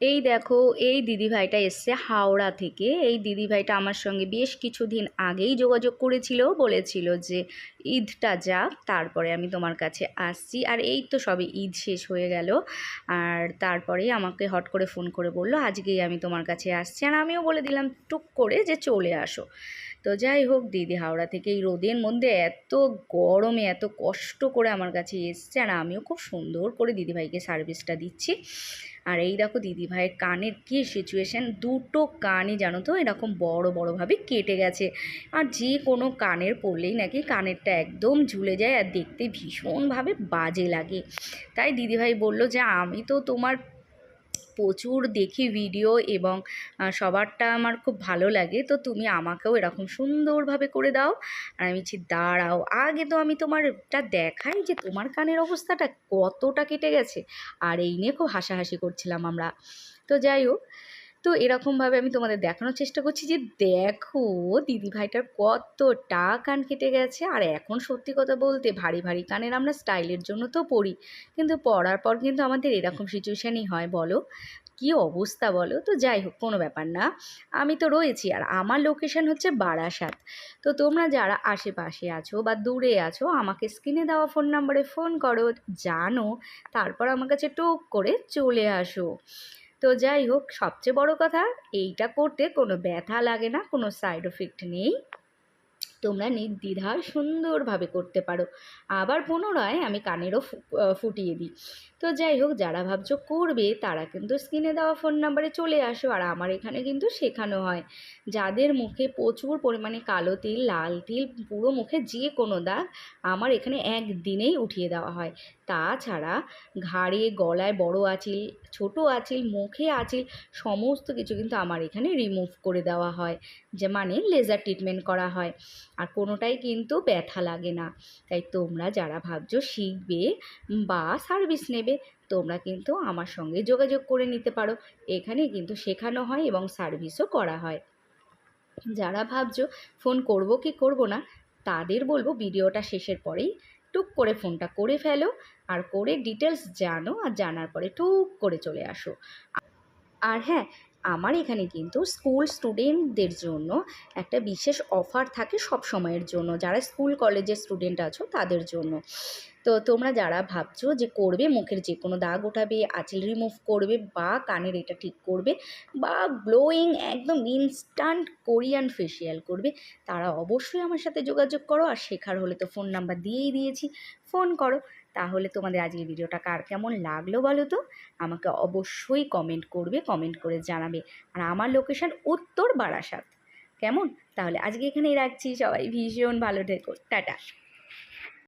এই দেখো, এই দিদিভাইটা এসছে হাওড়া থেকে। এই দিদিভাইটা আমার সঙ্গে বেশ কিছুদিন আগেই যোগাযোগ করেছিল, বলেছিল যে ঈদটা যাক, তারপরে আমি তোমার কাছে আসছি। আর এই তো সবে ঈদ শেষ হয়ে গেল। আর তারপরেই আমাকে হট করে ফোন করে বলল, আজকেই আমি তোমার কাছে আসছি। আর আমিও বলে দিলাম, টুক করে যে চলে আসো। তো যাই হোক, দিদি হাওড়া থেকে এই রোদের মধ্যে এত গরমে, এত কষ্ট করে আমার কাছে এসছে। আর আমিও খুব সুন্দর করে দিদিভাইকে সার্ভিসটা দিচ্ছি। আর এই দেখো দিদিভাইয়ের কানের কি সিচুয়েশান দুটো কানই জানো তো এরকম বড়, বড়োভাবে কেটে গেছে। আর যে কোনো কানের পড়লেই নাকি কানেরটা একদম ঝুলে যায় আর দেখতে ভীষণভাবে বাজে লাগে। তাই দিদিভাই বলল যে, আমি তো তোমার প্রচুর দেখি ভিডিও এবং সবারটা আমার খুব ভালো লাগে। তো তুমি আমাকেও এরকম সুন্দরভাবে করে দাও। আর আমি বলছি, দাঁড়াও, আগে তো আমি তোমারটা দেখাই যে তোমার কানের অবস্থাটা কতটা কেটে গেছে। আর এই নিয়ে খুব হাসাহাসি করছিলাম আমরা। তো যাই হোক তো এরকমভাবে আমি তোমাদের দেখানোর চেষ্টা করছি যে দেখো, দিদিভাইটার কতটা কান কেটে গেছে। আর এখন সত্যি কথা বলতে ভারী ভারী কানের আমরা স্টাইলের জন্য তো পড়ি কিন্তু পড়ার পর কিন্তু আমাদের এরকম সিচুয়েশানই হয়, বলো। কি অবস্থা, বলো? তো যাই হোক, কোনো ব্যাপার না। আমি তো রয়েছি, আর আমার লোকেশন হচ্ছে বারাসাত। তো তোমরা যারা আশেপাশে আছো বা দূরে আছো, আমাকে স্ক্রিনে দেওয়া ফোন নাম্বারে ফোন করো, জানো। তারপর আমার কাছে টুক করে চলে আসো। তো যাই হোক, সবচেয়ে বড় কথা, এইটা করতে কোনো ব্যথা লাগে না, কোনো সাইড এফেক্ট নেই। তোমরা নির্দ্বিধায় সুন্দরভাবে করতে পারো। আবার পুনরায় আমি কানেরও ফুটিয়ে দিই। তো যাই হোক, যারা ভাবছ করবে, তারা কিন্তু স্ক্রিনে দেওয়া ফোন নাম্বারে চলে আসো। আর আমার এখানে কিন্তু শেখানো হয়। যাদের মুখে প্রচুর পরিমাণে কালো তিল, লাল তিল, পুরো মুখে যে কোনো দাগ আমার এখানে একদিনেই উঠিয়ে দেওয়া হয়। তাছাড়া ঘাড়ে, গলায় বড় আঁচিল, ছোট আঁচিল, মুখে আঁচিল, সমস্ত কিছু কিন্তু আমার এখানে রিমুভ করে দেওয়া হয়। যে মানে লেজার ট্রিটমেন্ট করা হয়। আর কোনোটাই কিন্তু ব্যথা লাগে না। তাই তোমরা যারা ভাবছ শিখবে বা সার্ভিস নেবে, তোমরা কিন্তু আমার সঙ্গে যোগাযোগ করে নিতে পারো। এখানে কিন্তু শেখানো হয় এবং সার্ভিসও করা হয়। যারা ভাবছ ফোন করব কি করব না, তাদের বলব ভিডিওটা শেষের পরেই টুক করে ফোনটা করে ফেলো আর করে ডিটেলস জানো আর জানার পরে টুক করে চলে আসো। আর হ্যাঁ আমার এখানে কিন্তু স্কুল স্টুডেন্টদের জন্য একটা বিশেষ অফার থাকে সব সময়ের জন্য। যারা স্কুল কলেজের স্টুডেন্ট আছো, তাদের জন্য। তো তোমরা যারা ভাবছ যে করবে, মুখের যে কোনো দাগ ওঠাবে, আঁচল রিমুভ করবে বা কানের এটা ঠিক করবে বা গ্লোয়িং একদম ইনস্ট্যান্ট কোরিয়ান ফেসিয়াল করবে, তারা অবশ্যই আমার সাথে যোগাযোগ করো। আর শেখার হলে তো ফোন নাম্বার দিয়েই দিয়েছি। ফোন করো। তাহলে তোমাদের আজকের ভিডিওটা কার কেমন লাগল বলো তো? আমাকে অবশ্যই কমেন্ট করবে কমেন্ট করে জানাবে। আর আমার লোকেশান উত্তর বারাসাত। কেমন? তাহলে আজকে এখানেই রাখছি সবাই। ভীষণ ভালো থেকো। টাটা।